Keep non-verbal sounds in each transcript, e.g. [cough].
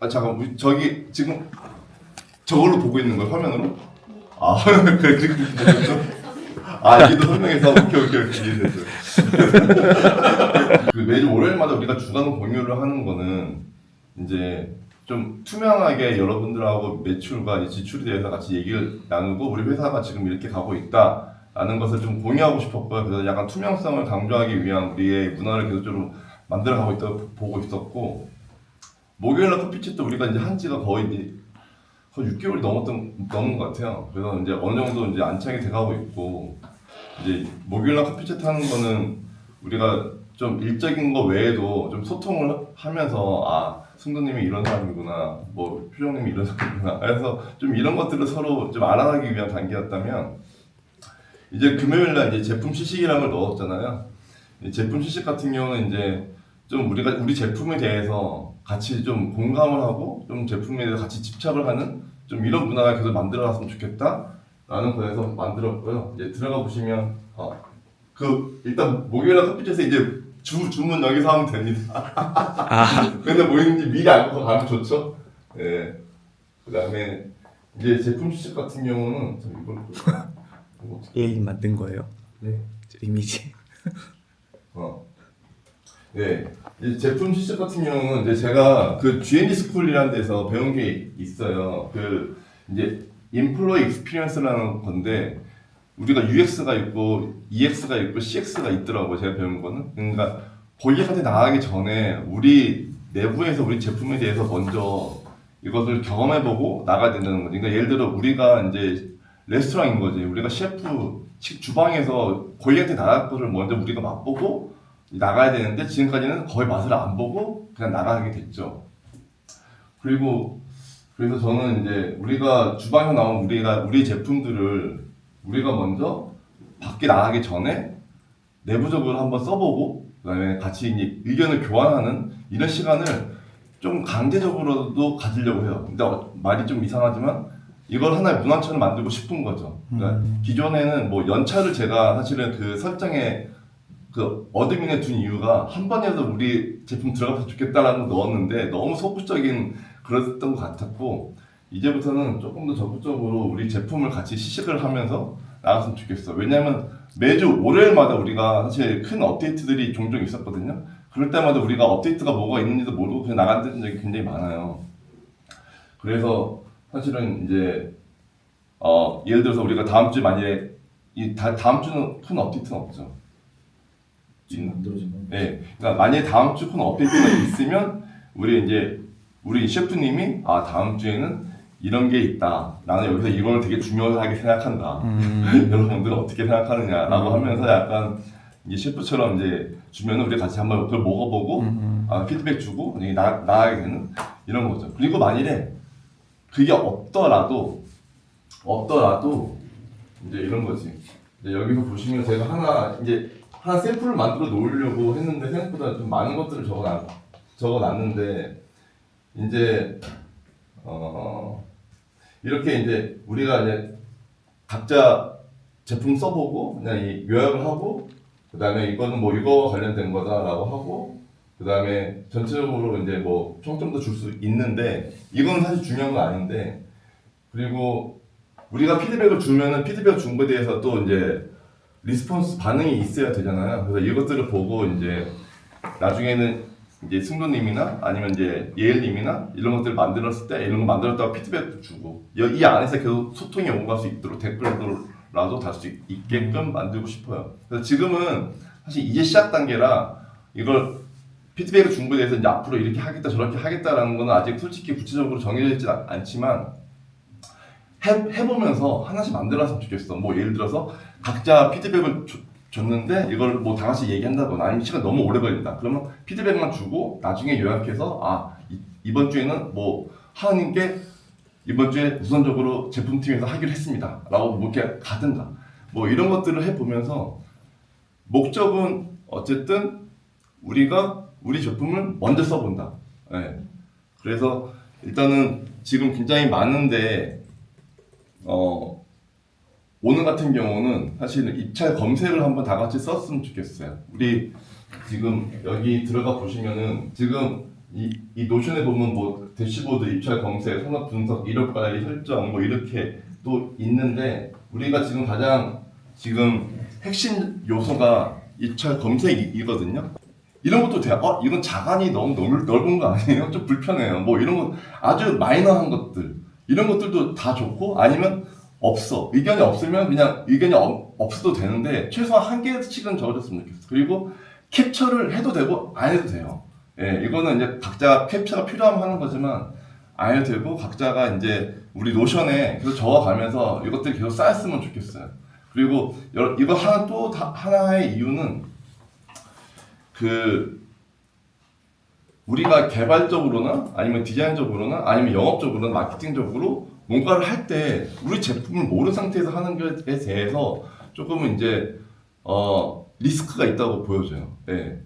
아 잠깐 저기 지금 저걸로 보고 있는 거예요 화면으로? 아 그래 그렇게 보고 아 이게 또 설명해서 오케이 오케이 오케이 이해됐어요. [laughs] 그 매주 월요일마다 우리가 주간 공유를 하는 거는 이제 좀 투명하게 여러분들하고 매출과 이 지출에 대해서 같이 얘기를 나누고 우리 회사가 지금 이렇게 가고 있다라는 것을 좀 공유하고 싶었고요. 그래서 약간 투명성을 강조하기 위한 우리의 문화를 계속적으로 만들어가고 있다고 보고 있었고 목요일날 커피챗도 우리가 이제 한 지가 거의 이제 거의 6개월이 넘었던 넘은 것 같아요. 그래서 이제 어느 정도 이제 안착이 돼가고 있고 이제 목요일날 커피챗 하는 거는 우리가 좀 일적인 거 외에도 좀 소통을 하면서 아 승도님이 이런 사람이구나 뭐 표정님이 이런 사람이구나 그래서 좀 이런 것들을 서로 좀 알아가기 위한 단계였다면 이제 금요일날 이제 제품 시식이라는 걸 넣었잖아요. 이 제품 시식 같은 경우는 이제 좀 우리가 우리 제품에 대해서 같이 좀 공감을 하고 좀 제품에 대해서 같이 집착을 하는 좀 이런 문화가 계속 만들어갔으면 좋겠다라는 거에서 만들었고요. 이제 들어가 보시면 어, 그 일단 목요일날 커피숍에서 이제 주 주문 여기서 하면 됩니다. [laughs] 근데 뭐 있는지 미리 알고 가면 좋죠. 예. 그다음에 이제 제품 시식 같은 경우는 좀 이걸 예일님 만든 거예요? 네. 저 이미지. 어. 네. 이제 제품 시식 같은 경우는 이제 제가 그 G&D 스쿨이라는 데서 배운 게 있어요. 그 이제 인플로이 익스피리언스라는 건데 우리가 UX가 있고 EX가 있고 CX가 있더라고요. 제가 배운 거는. 그러니까 고객한테 나가기 전에 우리 내부에서 우리 제품에 대해서 먼저 이것을 경험해보고 나가야 된다는 거지. 그러니까 예를 들어 우리가 이제 레스토랑인 거지. 우리가 셰프 식 주방에서 고객한테 나갈 거를 먼저 우리가 맛보고 나가야 되는데 지금까지는 거의 맛을 안 보고 그냥 나가게 됐죠. 그리고 그래서 저는 이제 우리가 주방에 나온 우리가 우리 제품들을 우리가 먼저 밖에 나가기 전에 내부적으로 한번 써보고 그다음에 같이 이제 의견을 교환하는 이런 시간을 좀 강제적으로도 가지려고 해요. 근데 어, 말이 좀 이상하지만 이걸 하나의 문화처럼 만들고 싶은 거죠. 그러니까 기존에는 뭐 연차를 제가 사실은 그 설정에 그 어드민에 둔 이유가 한 번이라도 우리 제품 들어가서 좋겠다라는 거 넣었는데 너무 소극적인 그랬던 것 같았고 이제부터는 조금 더 적극적으로 우리 제품을 같이 시식을 하면서 나갔으면 좋겠어. 왜냐면 매주 월요일마다 우리가 사실 큰 업데이트들이 종종 있었거든요. 그럴 때마다 우리가 업데이트가 뭐가 있는지도 모르고 그냥 나갔던 적이 굉장히 많아요. 그래서 사실은 이제 어 예를 들어서 우리가 다음 주 만약에 이 다, 다음 주는 큰 업데이트는 없죠. 지금 만들어진 건 네, 그러니까 만약에 다음 주큰 업데이트가 있으면 우리 이제 우리 셰프님이 아 다음 주에는 이런 게 있다. 나는 여기서 이걸 되게 중요하게 생각한다. [laughs] 여러분들은 어떻게 생각하느냐라고 하면서 약간 이제 셰프처럼 이제 주면은 우리 같이 한번 그걸 먹어보고 아, 피드백 주고 나 나가게 되는 이런 거죠. 그리고 만일에 그게 없더라도 없더라도 이제 이런 거지. 이제 여기서 보시면 제가 하나 이제 하나 샘플을 만들어 놓으려고 했는데 생각보다 좀 많은 것들을 적어 적어 놨는데 이제 어 이렇게 이제 우리가 이제 각자 제품 써보고 그냥 이 요약을 하고 그 다음에 이거는 뭐 이거 관련된 거다라고 하고 그 다음에 전체적으로 이제 뭐 평점도 줄 수 있는데 이건 사실 중요한 건 아닌데 그리고 우리가 피드백을 주면은 피드백 준 거에 대해서 또 이제 리스폰스 반응이 있어야 되잖아요. 그래서 이것들을 보고 이제 나중에는 이제 승도님이나 아니면 이제 예일님이나 이런 것들 을 만들었을 때 이런 거 만들었다고 피드백도 주고 이- 이 안에서 계속 소통이 오갈 수 있도록 댓글로라도 달 수 있게끔 만들고 싶어요. 그래서 지금은 사실 이제 시작 단계라 이걸 피드백을 준 거에 대해서 이제 앞으로 이렇게 하겠다 저렇게 하겠다라는 거는 아직 솔직히 구체적으로 정해져 있지 않- 않지만 해, 해보면서 하나씩 만들었으면 좋겠어. 뭐 예를 들어서 각자 피드백을 줘- 줬는데 이걸 뭐 다 같이 얘기한다거나 아니면 시간 너무 오래 걸린다. 그러면 피드백만 주고 나중에 요약해서 아 이, 번 주에는 뭐 하은님께 이번 주에 우선적으로 제품팀에서 하기로 했습니다. 라고 뭐 이렇게 가든가 뭐 이런 것들을 해보면서 목적은 어쨌든 우리가 우리 제품을 먼저 써본다. 예. 그래서 일단은 지금 굉장히 많은데 어 오늘 같은 경우는 사실은 입찰 검색을 한번 다 같이 썼으면 좋겠어요. 우리 지금 여기 들어가 보시면은 지금 이, 이 노션에 보면 뭐 대시보드 입찰 검색, 산업 분석, 이력 관리 설정 뭐 이렇게 또 있는데 우리가 지금 가장 지금 핵심 요소가 입찰 검색이거든요. 이런 것도 돼요. 어, 이건 자간이 너무 넓, 넓은 거 아니에요? 좀 불편해요. 뭐 이런 거 아주 마이너한 것들 이런 것들도 다 좋고 아니면 없어 의견이 없으면 그냥 의견이 없, 없어도 되는데 최소한 한 개씩은 적어줬으면 좋겠어. 그리고 캡처를 해도 되고 안 해도 돼요. 예, 이거는 이제 각자 캡처가 필요하면 하는 거지만 안 해도 되고 각자가 이제 우리 노션에 계속 적어가면서 이것들이 계속 쌓였으면 좋겠어요. 그리고 여러- 이거 하나 또 다- 하나의 이유는 그 우리가 개발적으로나 아니면 디자인적으로나 아니면 영업적으로나 마케팅적으로 뭔가를 할 때 우리 제품을 모르는 상태에서 하는 것에 대해서 조금은 이제 어 리스크가 있다고 보여져요. 예.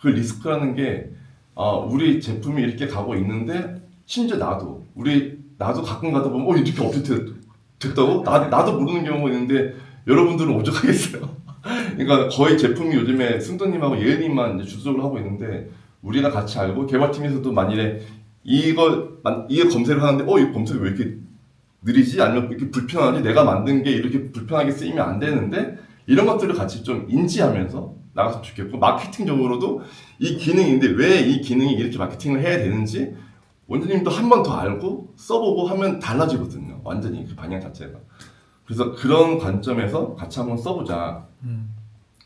그 리스크라는 게 어, 우리 제품이 이렇게 가고 있는데 심지어 나도 우리 나도 가끔 가다 보면 어 이렇게 업데이트 됐다고 나 나도 모르는 경우가 있는데 여러분들은 오죽하겠어요. [laughs] 그러니까 거의 제품이 요즘에 승도님하고 예은님만 주도적으로 하고 있는데 우리가 같이 알고 개발팀에서도 만일에 이거 만- 이거 검색을 하는데 어 이 검색이 왜 이렇게 느리지 아니면 이렇게 불편하지? 내가 만든 게 이렇게 불편하게 쓰이면 안 되는데 이런 것들을 같이 좀 인지하면서 나갔으면 좋겠고 마케팅적으로도 이 기능인데 왜 이 기능이 이렇게 마케팅을 해야 되는지 원장님도 한 번 더 알고 써보고 하면 달라지거든요. 완전히 그 방향 자체가. 그래서 그런 관점에서 같이 한번 써보자.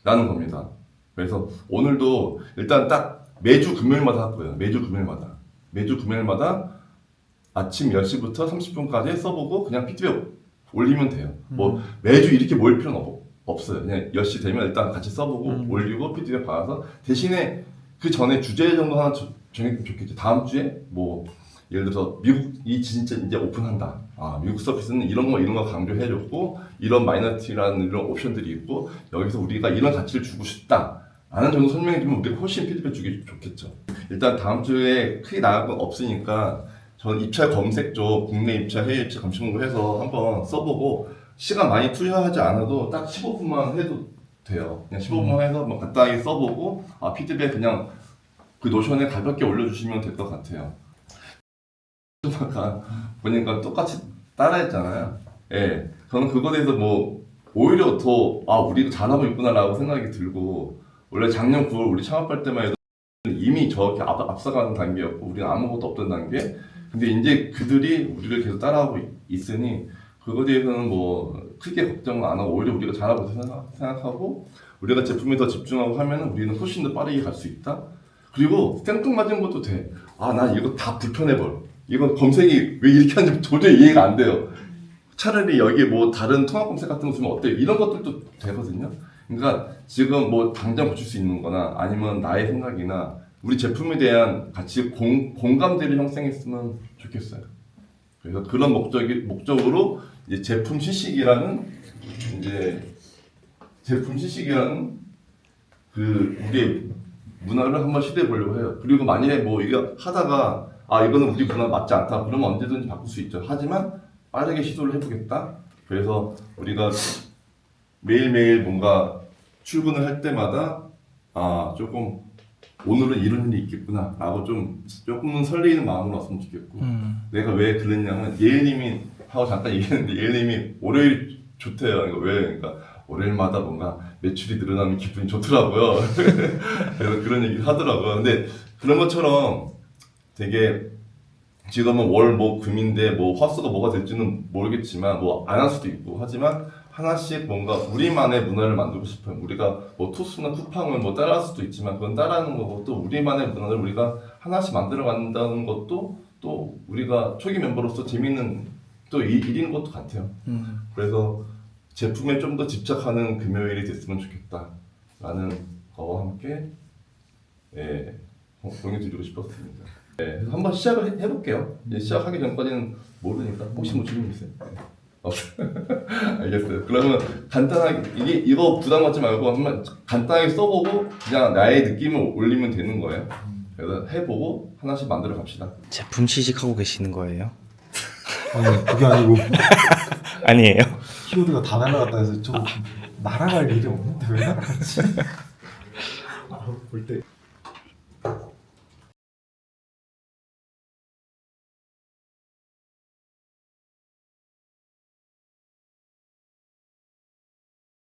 라는 겁니다. 그래서 오늘도 일단 딱 매주 금요일마다 할 거예요. 매주 금요일마다. 매주 금요일마다 아침 10시부터 30분까지 써보고 그냥 피드백 올리면 돼요. 뭐 매주 이렇게 모일 필요는 없, 없어요. 그냥 10시 되면 일단 같이 써보고 음. 올리고 피드백 받아서 대신에 그 전에 주제 정도 하나 저- 정했으면 좋겠죠. 다음 주에 뭐 예를 들어서 미국이 진짜 이제 오픈한다. 아 미국 서비스는 이런 거 이런 거 강조해줬고 이런 마이너티라는 이런 옵션들이 있고 여기서 우리가 이런 가치를 주고 싶다. 라는 정도 설명해주면 우리가 훨씬 피드백 주기 좋겠죠. 일단 다음 주에 크게 나갈 건 없으니까 저는 입찰 검색 쪽 국내 입찰 해외 입찰 감시 공부해서 한번 써보고 시간 많이 투자하지 않아도 딱 15분만 해도 돼요. 그냥 15분만 해서 뭐 간단하게 써보고 아 피드백 그냥 그 노션에 가볍게 올려주시면 될 것 같아요. 아까 [laughs] 보니까 똑같이 따라했잖아요. 예, 저는 그거에 대해서 뭐 오히려 더 아 우리가 잘하고 있구나라고 생각이 들고 원래 작년 9월 우리 창업할 때만 해도 이미 저렇게 앞, 앞서가는 단계였고 우리는 아무것도 없던 단계. 근데 이제 그들이 우리를 계속 따라하고 있- 있으니 그거에 대해서는 뭐 크게 걱정은 안 하고 오히려 우리가 잘하고 생각하고 우리가 제품에 더 집중하고 하면 우리는 훨씬 더 빠르게 갈 수 있다. 그리고 생뚱맞은 것도 돼. 아, 나 이거 다 불편해 버려. 이거 검색이 왜 이렇게 하는지 도저히 이해가 안 돼요. 차라리 여기 뭐 다른 통합 검색 같은 거 쓰면 어때요? 이런 것들도 되거든요. 그러니까 지금 뭐 당장 고칠 수 있는 거나 아니면 나의 생각이나 우리 제품에 대한 같이 공, 공감대를 형성했으면 좋겠어요. 그래서 그런 목적이, 목적으로 이제 제품 시식이라는 이제 제품 시식이라는 그 우리의 문화를 한번 시도해 보려고 해요. 그리고 만약에 뭐 이거 하다가 아 이거는 우리 문화 맞지 않다 그러면 언제든지 바꿀 수 있죠. 하지만 빠르게 시도를 해보겠다. 그래서 우리가 매일매일 뭔가 출근을 할 때마다 아 조금 오늘은 이런 일이 있겠구나 라고 좀 조금은 설레이는 마음으로 왔으면 좋겠고 음. 내가 왜 그랬냐면 예은님이 하고 잠깐 얘기했는데 예은님이 월요일 좋대요. 이거 왜? 그러니까 월요일마다 뭔가 매출이 늘어나면 기분이 좋더라고요. [laughs] 그래서 그런 얘기를 하더라고요. 근데 그런 것처럼 되게 지금은 월뭐 금인데 뭐 화수가 뭐가 될지는 모르겠지만 뭐 안 할 수도 있고 하지만 하나씩 뭔가 우리만의 문화를 만들고 싶어요. 우리가 뭐 토스나 쿠팡을 뭐 따라할 수도 있지만 그건 따라하는 거고 또 우리만의 문화를 우리가 하나씩 만들어 간다는 것도 또 우리가 초기 멤버로서 재밌는 또 일- 일인 것도 같아요. 음. 그래서 제품에 좀 더 집착하는 금요일이 됐으면 좋겠다라는 거와 함께 예, 공- 공유드리고 싶었습니다. 네, 그래서 한번 시작을 해, 해볼게요. 이제 시작하기 전까지는 모르니까 혹시 뭐 질문 있어요? 네. [laughs] 없어요. 알겠어요. 그러면 간단하게 이게 이거 부담 갖지 말고 한번 간단하게 써보고 그냥 나의 느낌을 올리면 되는 거예요. 그래서 해보고 하나씩 만들어 갑시다. 제품 시식하고 계시는 거예요? 아니 그게 아니고 [laughs] 아니에요. 키워드가 다 날라갔다 해서 좀 날아갈 일이 없는데 왜 날아갔지? [laughs] 아, 볼때